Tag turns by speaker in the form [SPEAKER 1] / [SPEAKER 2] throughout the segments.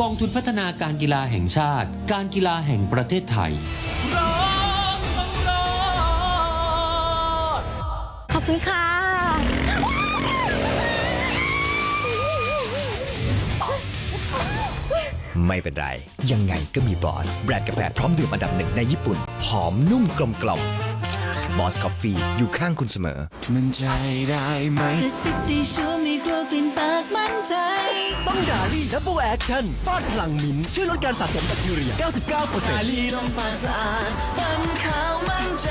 [SPEAKER 1] กองทุนพัฒนาการกีฬาแห่งชาติ การกีฬาแห่งประเทศไทย
[SPEAKER 2] ขอบคุณค่ะ
[SPEAKER 3] ไม่เป็นไร ยังไงก็มีบอส แบรนด์กาแฟพร้อมดื่มอันดับหนึ่งในญี่ปุ่น หอมนุ่มกลมกล่อม บอสกาแฟอยู่ข้างคุณเสมอ
[SPEAKER 4] มันใจได้ไหม
[SPEAKER 2] กระซิบได้ชัวร์ไม่กลัวกลิ่นปากมั่นใจ
[SPEAKER 5] ต้องดาลี่ดับเบิลแอคชั่นป้อนพลังมิ้นท์ช่วยลดการสะสมแบคทีเรีย 99%
[SPEAKER 4] ดาลีลมปากสะอาดฟันขาวมั่นใจ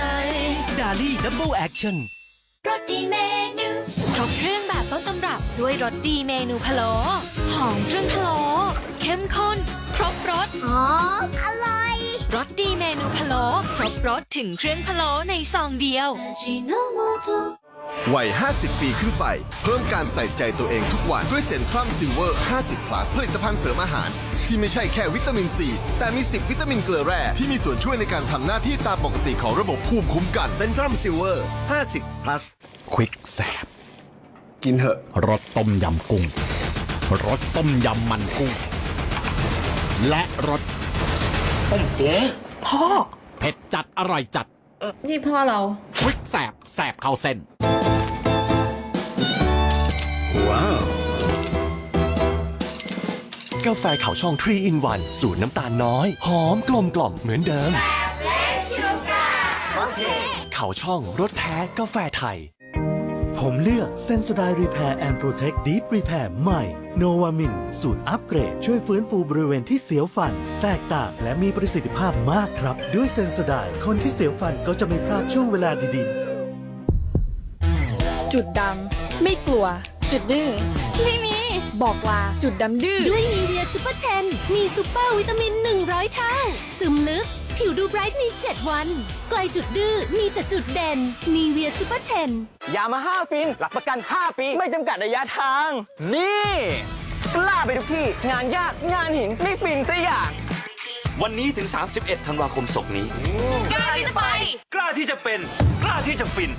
[SPEAKER 5] ดาลี่ดับเบิลแอคชั่น
[SPEAKER 2] รสดีเมนูครบเครื่องแบบต้นตำรับด้วยรสดีเมนูพะโล้หอมเครื่องพะโล้เข้มข้น ครบรสอ๋ออร่อยรสดีเมนูพะ โล้ครบรสถึงเครื่องพะโล้ในซองเดียว
[SPEAKER 6] วัย 50 ปีขึ้นไป เพิ่มการใส่ใจตัวเองทุกวัน ด้วยเซนทรัมซิลเวอร์ 50 plus ผลิตภัณฑ์เสริมอาหาร ที่ไม่ใช่แค่วิตามินซี แต่มี 10 วิตามินเกลือแร่ ที่มีส่วนช่วยในการทำหน้าที่ตามปกติของระบบภูมิคุ้มกันเซนทรัมซิลเวอร์ 50 plus
[SPEAKER 7] ควิกแสบ
[SPEAKER 6] กินเถอะ
[SPEAKER 7] รสต้มยำกุ้งรสต้มยำมันกุ้ง และรสต้มเจ๊พ่อเผ็ดจัดอร่อยจัด
[SPEAKER 8] นี่พ่อเรา
[SPEAKER 7] ควิกแสบแสบเข้าเส้น
[SPEAKER 5] กาแฟขาวช่อง3 in 1สูตรน้ำตาลน้อย หอมกลมกล่อมเหมือนเดิมขาวช่องรสแท้กาแฟไทย ผมเลือกเซน o ไดรีแพร์แอนด์โปรเทคดีฟรีแพร์ใหม่โนวามินสูตรอัปเกรด ช่วยฟื้นฟูบริเวณที่เสียวฟัน แตกต่างและมีประสิทธิภาพมากครับ ด้วยเซน o ไดคนที่เสียวฟันก็จะไม่พลาดช่วงเวลาดีๆ
[SPEAKER 8] จุดดำ ไม่กลัว จุดดื้อไม่มี บอกลาจุดดำดื้อ
[SPEAKER 2] ด้วยนีเวียซูเปอร์เทนมีซูเปอร์วิตามิน 100 เท่า ซึมลึก ผิวดูไบรท์ใน7วัน ไกลจุดดื้อ มีแต่จุดเด่นนีเวียซูเปอร์เทน
[SPEAKER 5] ยามาฮ่าฟินหลักประกัน 5 ปี ไม่จำกัดระยะทาง นี่กล้าไปทุกที่ งานยากงานหินไม่ฟินสัอย่าง วันนี้ถึง 31 ธันวาคมศกนี้
[SPEAKER 2] กล้าที่จะไป
[SPEAKER 5] กล้าที่จะเป็น กล้าที่จะฟิน